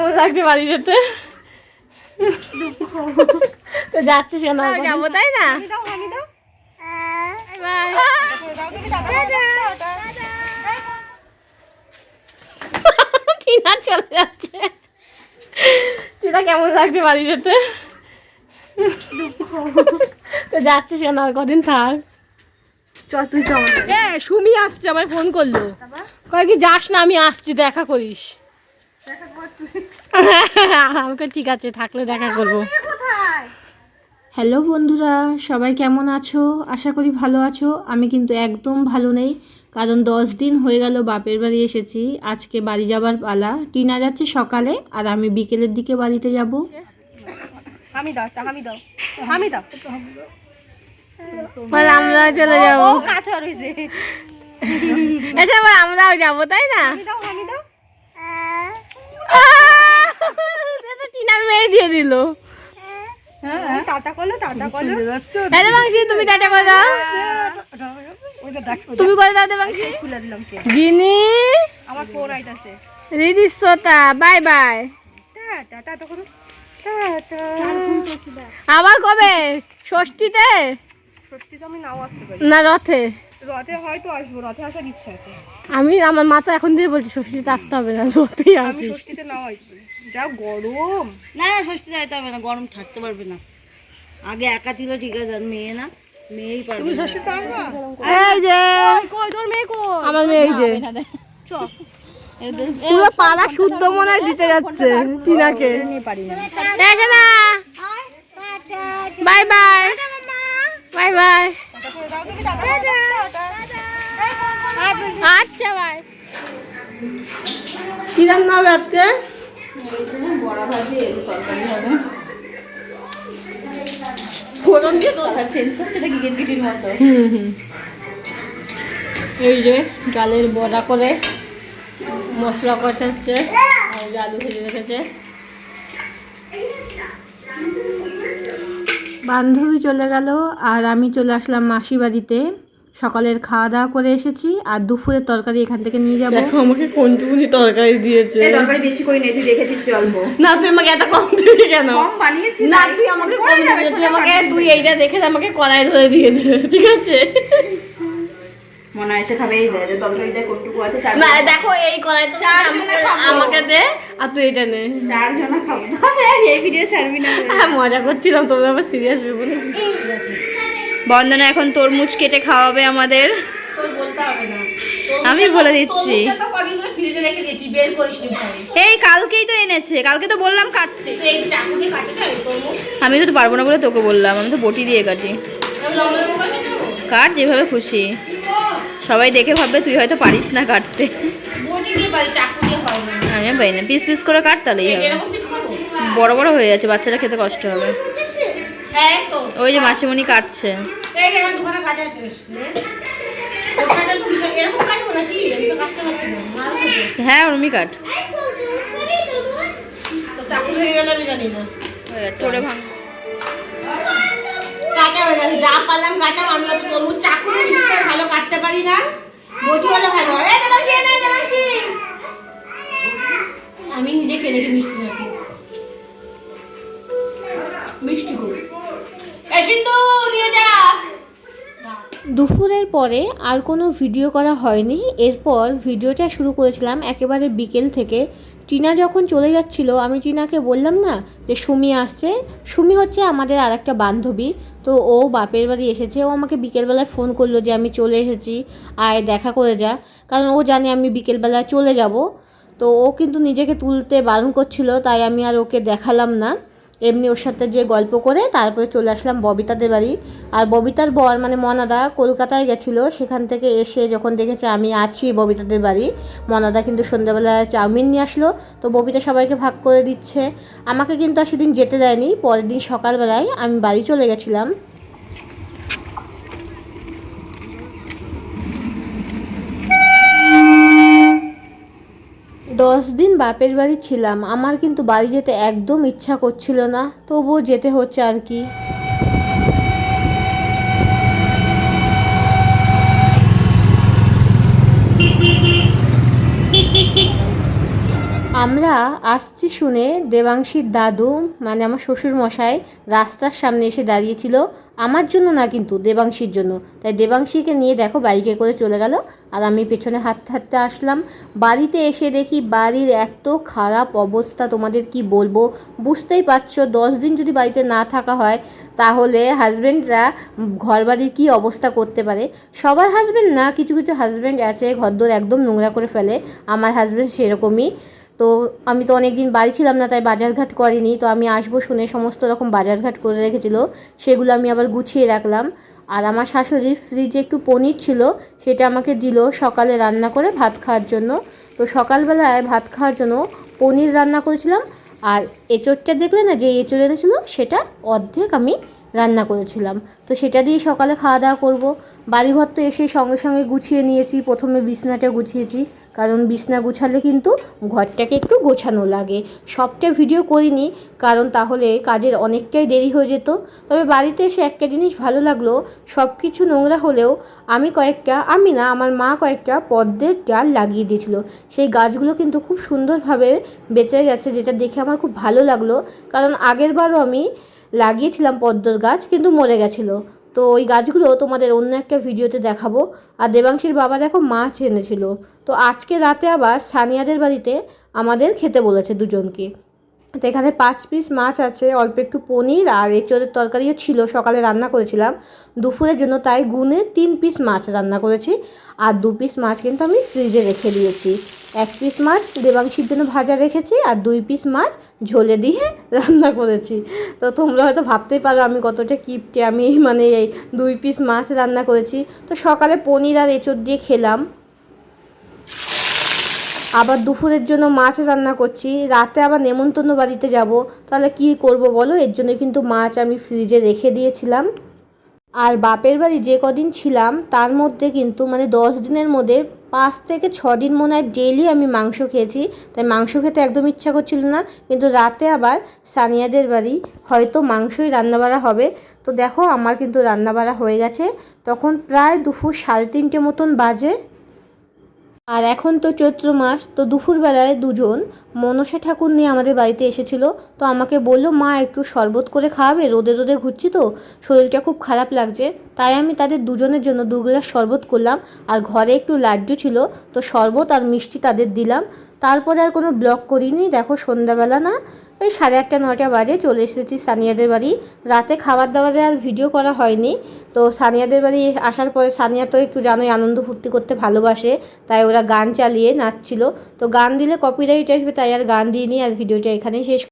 কেমন লাগছে বাড়ি যেতে? তো যাচ্ছিস কেন? যাব তাই না? টিনা চলে যাচ্ছে। টিনা কেমন লাগছে বাড়ি যেতে? তো যাচ্ছিস কেন? আর কদিন থাক। চল তুই সুমি আসছে আমার ফোন করল। কয় কি যাস না আমি আসছি দেখা করিস। আমাকে ঠিক আছে থাকলে দেখা করব। হ্যালো বন্ধুরা সবাই কেমন আছো? আশা করি ভালো আছো। আমি কিন্তু একদম ভালো নেই কারণ দশ দিন হয়ে গেল বাপের বাড়ি এসেছি। আজকে বাড়ি যাবার পালা। টিনা যাচ্ছে সকালে আর আমি বিকেলের দিকে বাড়িতে যাব। আমি দাও আমি দাও আমি দাও। আমরা চলে যাব। আবার আমরাও যাব তাই না আমি দাও আমি দাও এটা টিনার মেয়ে দিয়ে দিল হ্যাঁ টাটা করল। মাংসি তুমি টাটা করে দাও। তুমি করে দাও গিনি আমার ফোন আইতাছে। রিদি শ্রোতা বাই। বাই আবার কবে? ষষ্ঠীতে? না রথে। রথে হয়তো আসব রথে আসার ইচ্ছা আছে। আমি আমার মা তো এখন দিয়ে বলছি ষষ্ঠীতে আসতে হবে না রথেই আমি আসি ষষ্ঠীতে নাও আসব। যা গরম না না ষষ্ঠী যাইতে হবে না গরম থাকতে পারবে না আগে একা ছিল ঠিক আছে আর মেয়ে না মেয়েই পারবে না। ষষ্ঠীতে আসবা এই যে কই তোর মেয়ে কই আমার মেয়ে এই যে চ পুরো পালা শুদ্ধ মনে হয় দিতে যাচ্ছে টিনাকে বাই বাই বাই বাই আচ্ছা বাই কি রান্না হবে আজকে বড়া ভাজি এগুলো তরকারি হবে। ফোড়ন দিয়ে তো চেঞ্জ করছে নাকি গেটগিটির মতো? হুম হুম। এই যে ডালের বড়া করে মশলা কষাচ্ছে আর আলু ভেজে রেখেছে। বান্ধবী চলে গেল আর আমি চলে আসলাম মাসি বাড়িতে। সকালের খাওয়া দাওয়া করে এসেছি আর দুপুরের তরকারি এখান থেকে নিয়ে যাব। দেখো আমাকে কোনটুকুনি তরকারি দিয়েছে। তরকারি বেশি করে দেখেছিস চলবো না তুই আমাকে এত কম দিবি কেন? কম বানিয়েছি না তুই আমাকে কম দিবি তুই আমাকে তুই এইটা দেখে আমাকে কড়াই ধরে দিয়ে দে ঠিক আছে? মনে হয় এসে খাবে এই দেয় তরকারি দেয় কটুকু আছে চার না দেখো এই কড়াই তো চারজনে আমাকে দে আর তুই এটা নে। চারজনা খাব। এই ভিডিও ছাড়বি না। হ্যাঁ মজা করছিলাম তোমরা আবার সিরিয়াস ভেবো না বন্দনা এখন তরমুজ কেটে খাওয়াবে আমাদের। আমি বলে দিচ্ছি। এই কালকেই তো এনেছে কালকে তো বললাম কাটতে। আমি তো পারব না বলে তোকে বললাম আমি তো বটি দিয়ে কাটি। কেটে যেভাবে খুশি। সবাই দেখে ভাববে তুই হয়তো পারিস না কাটতে। আমি পারি না। পিস পিস করে কাট তাহলেই হবে। বড় বড় হয়ে যাচ্ছে বাচ্চারা খেতে কষ্ট হবে। ওই যে মাসিমণি কাটছে। হ্যাঁ ওরমই কাট। যা পারলাম কাটলাম আমি অত তরমুজ চাকু দিয়ে ভালো কাটতে পারি না। বটি হলে ভালো হয় আমি নিজে দেখি মিষ্টি নাকি। দুপুরের পরে আর কোনো ভিডিও করা হয়নি। এরপর ভিডিওটা শুরু করেছিলাম একেবারে বিকেল থেকে। টিনা যখন চলে যাচ্ছিল, আমি টিনাকে বললাম না যে, সুমি আসছে। সুমি হচ্ছে আমাদের আর একটা বান্ধবী। তো ও বাপের বাড়ি এসেছে। ও আমাকে বিকেলবেলায় ফোন করল যে, আমি চলে এসেছি, আয় দেখা করে যা। কারণ ও জানে আমি বিকেলবেলায় চলে যাব। তো ও কিন্তু নিজেকে তুলতে বারণ করছিল, তাই আমি আর ওকে দেখালাম না। এমনি ওর সাথে যে গল্প করে তারপরে চলে আসলাম ববিতাদের বাড়ি। আর ববিতার বর মানে মনাদা কলকাতায় গেছিল, সেখান থেকে এসে যখন দেখেছে আমি আছি ববিতাদের বাড়ি, মনাদা কিন্তু সন্ধ্যাবেলায় চাউমিন নিয়ে আসলো। তো ববিতা সবাইকে ভাগ করে দিচ্ছে। আমাকে কিন্তু আর সেদিন যেতে দেয়নি, পরের দিন সকালবেলায় আমি বাড়ি চলে গেছিলাম। দশ দিন বাপের বাড়ি ছিলাম, আমার কিন্তু বাড়ি যেতে একদম ইচ্ছা করছিল না, তবুও যেতে হচ্ছে আর কি। আমরা আসছি শুনে দেবাংশীর দাদু মানে আমার শ্বশুর মশাই রাস্তার সামনে এসে দাঁড়িয়েছিল আমার জন্য না কিন্তু দেবাংশীর জন্য। তাই দেবাংশীকে নিয়ে দেখো বাইকে করে চলে গেল আর আমি পেছনে হাঁটতে হাঁটতে আসলাম। বাড়িতে এসে দেখি বাড়ির এত খারাপ অবস্থা, তোমাদের কি বলব? বুঝতেই পারছ, দশ দিন যদি বাড়িতে না থাকা হয়, তাহলে হাজব্যান্ডরা ঘর বাড়ির কী অবস্থা করতে পারে? সবার হাজব্যান্ড না, কিছু কিছু হাজব্যান্ড আছে, ঘরদোর একদম নোংরা করে ফেলে। আমার হাজব্যান্ড সেরকমই। তো আমি তো অনেক দিন বাড়ি ছিলাম না, তাই বাজারঘাট করিনি। তো আমি আসব শুনে সমস্ত রকম বাজারঘাট করে রেখেছিল, সেগুলো আমি আবার গুছিয়ে রাখলাম। আর আমার শাশুড়ির ফ্রিজে একটু পনির ছিল, সেটা আমাকে দিল সকালে রান্না করে ভাত খাওয়ার জন্য। তো সকালবেলায় ভাত খাওয়ার জন্য পনির রান্না করেছিলাম, আর এঁচোড়টা দেখলে না, যে এঁচোড় এনেছিল, সেটা অর্ধেক আমি রান্না করেছিলাম। তো সেটা দিয়ে সকালে খাওয়া দাওয়া করব। বাড়িঘর তো এসে সঙ্গে সঙ্গে গুছিয়ে নিয়েছি। প্রথমে বিছনাটা গুছিয়েছি। কারণ বিছনা গুছালে কিন্তু ঘরটাকে একটু গোছানো লাগে। সবটা ভিডিও করিনি, কারণ তাহলে কাজের অনেকটাই দেরি হয়ে যেত। তবে বাড়িতে এসে একটা জিনিস ভালো লাগল সব কিছু নোংরা হলেও আমি কয়েকটা, আমি না, আমার মা কয়েকটা পদ্মের ডাল লাগিয়ে দিয়েছিল। সেই গাছগুলো কিন্তু খুব সুন্দরভাবে বেঁচে গেছে, যেটা দেখে আমার খুব ভালো লাগল। কারণ আগের বারও আমি লাগিয়েছিলাম পদ্মর গাছ, কিন্তু মরে গেছিল। তো ওই গাছগুলো তোমাদের অন্য একটা ভিডিওতে দেখাবো। আর দেবাংশীর বাবা দেখো মাছ এনেছিল। তো আজকে রাতে আবার সানিয়াদের বাড়িতে আমাদের খেতে বলেছে দুজনকে। তো এখানে পাঁচ পিস মাছ আছে, অল্প একটু পনির আর এঁচোড়ের তরকারিও ছিল, সকালে রান্না করেছিলাম। দুপুরের জন্য তাই গুনে তিন পিস মাছ রান্না করেছি আর দু পিস মাছ কিন্তু আমি ফ্রিজে রেখে দিয়েছি। এক পিস মাছ দেবাংশীর জন্য ভাজা রেখেছি আর দুই পিস মাছ ঝোলে দিয়ে রান্না করেছি। তো তোমরা হয়তো ভাবতেই পারো আমি কতটা কিপটে আমি মানে এই দুই পিস মাছ রান্না করেছি। তো সকালে পনির আর এঁচোড় দিয়ে খেলাম। আবার দুপুরের জন্য মাছ রান্না করছি। রাতে আবার নেমন্তন্ন বাড়িতে যাব। তাহলে কি করব বলো? এর জন্য কিন্তু মাছ আমি ফ্রিজে রেখে দিয়েছিলাম। আর বাপের বাড়ি যে কদিন ছিলাম, তার মধ্যে কিন্তু মানে দশ দিনের মধ্যে পাঁচ থেকে ছ দিন মনে হয় ডেলি আমি মাংস খেয়েছি। তাই মাংস খেতে একদম ইচ্ছা করছিল না। কিন্তু রাতে আবার সানিয়াদের বাড়ি হয়তো মাংসই রান্নাবাড়া হবে। তো দেখো, আমার কিন্তু রান্নাবাড়া হয়ে গেছে। তখন প্রায় দুপুর সাড়ে তিনটে মতন বাজে। আর এখন তো চৈত্র মাস তো দুপুরবেলায় দুজন মনসা ঠাকুর নিয়ে আমাদের বাড়িতে এসেছিল, তো আমাকে বলল, মা, একটু শরবত করে খাওয়াবে? রোদে রোদে ঘুরছি তো। শরীরটা খুব খারাপ লাগছে। তাই আমি তাদের দুজনের জন্য দু গ্লাস শরবত করলাম, আর ঘরে একটু লাড্ডু ছিল, তো শরবত আর মিষ্টি তাদের দিলাম। তারপরে আর কোনো ব্লগ করিনি, দেখো সন্ধ্যাবেলা না ওই সাড়ে আটটা নটা বাজে চলে এসেছি সানিয়াদের বাড়ি। রাতে খাবার দাবারে আর ভিডিও করা হয়নি, তো সানিয়াদের বাড়ি আসার পরে সানিয়া তো একটু জানোই আনন্দ ফুর্তি করতে ভালোবাসে, তাই ওরা গান চালিয়ে নাচছিল। তো গান দিলে কপিরাইট আসবে তাই আর গান দিইনি আর ভিডিওটা এখানেই শেষ